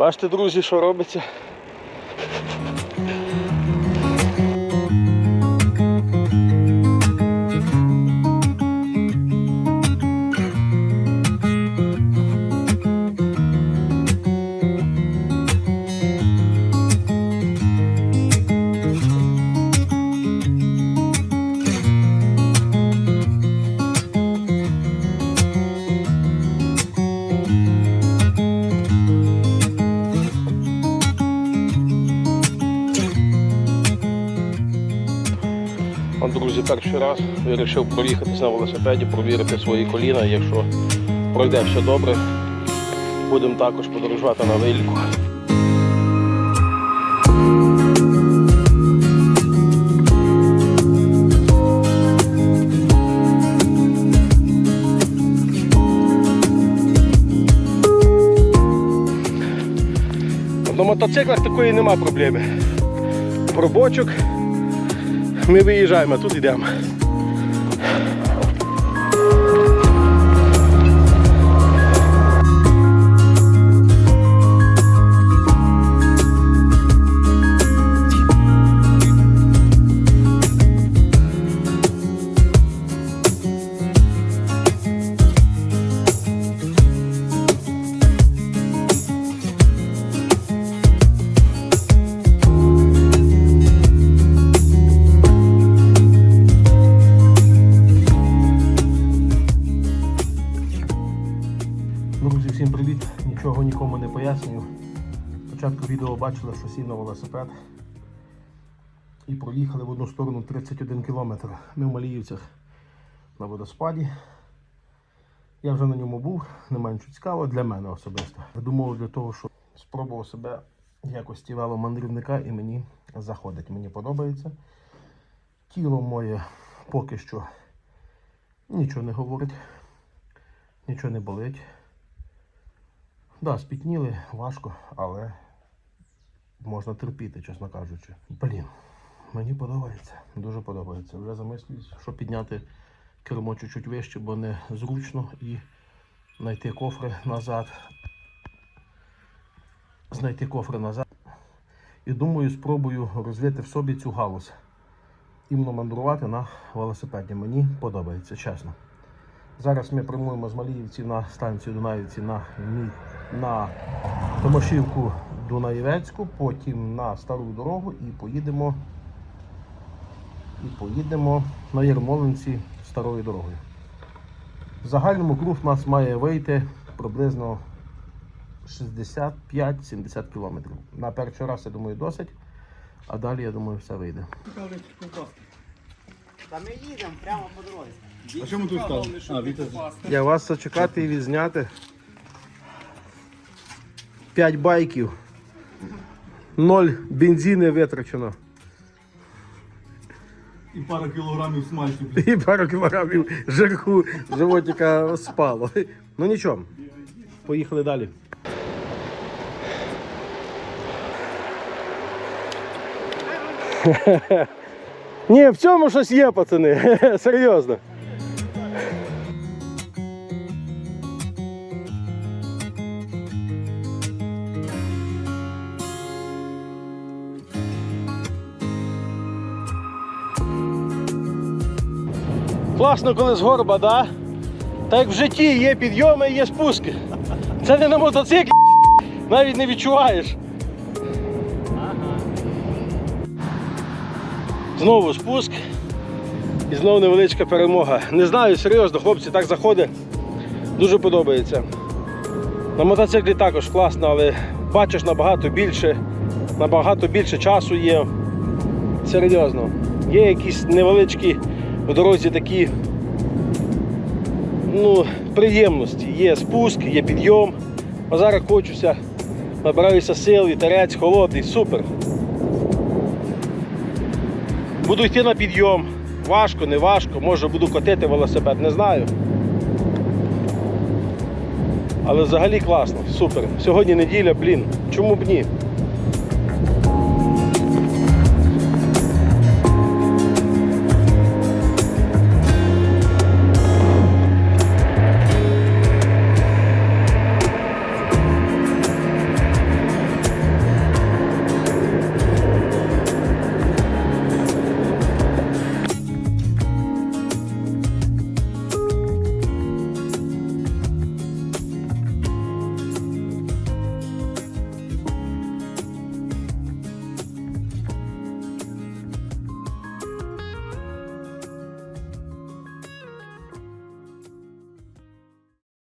Бачите, друзі, що робиться? Друзі, перший раз вирішив проїхатися на велосипеді, провірити свої коліна. Якщо пройде все добре, будемо також подорожувати на виліку. На мотоциклах такої нема проблеми. Пробочок. Ми виїжджаємо, тут йдемо. Відео бачили, що сів велосипед і проїхали в одну сторону 31 кілометр. Ми в Маліївцях на водоспаді. Я вже на ньому був, не менш цікаво для мене особисто. Думав для того, що спробував себе в якості веломандрівника і мені заходить. Мені подобається. Тіло моє поки що нічого не говорить, нічого не болить. Да, спітніли, важко, але можна терпіти, чесно кажучи. Блін, мені подобається, дуже подобається. Вже замислююсь, що підняти кермо чуть-чуть вище, бо не зручно і знайти кофри назад. Знайти кофри назад. І думаю, спробую розвити в собі цю галузь. Іменно мандрувати на велосипеді. Мені подобається, чесно. Зараз ми прямуємо з Маліївці на станцію Дунаївці на, на Томашівку Дунаєвецьку, потім на стару дорогу і поїдемо, і поїдемо на Ярмолинці старою дорогою. В загальному круг у нас має вийти приблизно 65-70 кілометрів. На перший раз, я думаю, досить, а далі, я думаю, все вийде. Та ми їдемо прямо по дорозі. А чому тут став? А, Віта. Я вас зачекати і відзняти. 5 байків. Ноль бензини витрачено. І пара кілограмів смальцю. І пару кілограмів жирку животика спало. Ну нічого. Поїхали далі. Ні, в цьому щось є, пацани. Серйозно. Класно, коли з горба, да? Так як в житті є підйоми і є спуски. Це не на мотоциклі, навіть не відчуваєш. Знову спуск. І знову невеличка перемога. Не знаю, серйозно, хлопці, так заходить. Дуже подобається. На мотоциклі також класно, але бачиш набагато більше, набагато більше часу є. Серйозно. Є якісь невеличкі в дорозі такі ну, приємності. Є спуск, є підйом. А зараз хочуся, набираюся сил, вітерець, холодний, супер. Буду йти на підйом. Важко, не важко, може буду котити велосипед, не знаю. Але взагалі класно, супер. Сьогодні неділя, блін, чому б ні?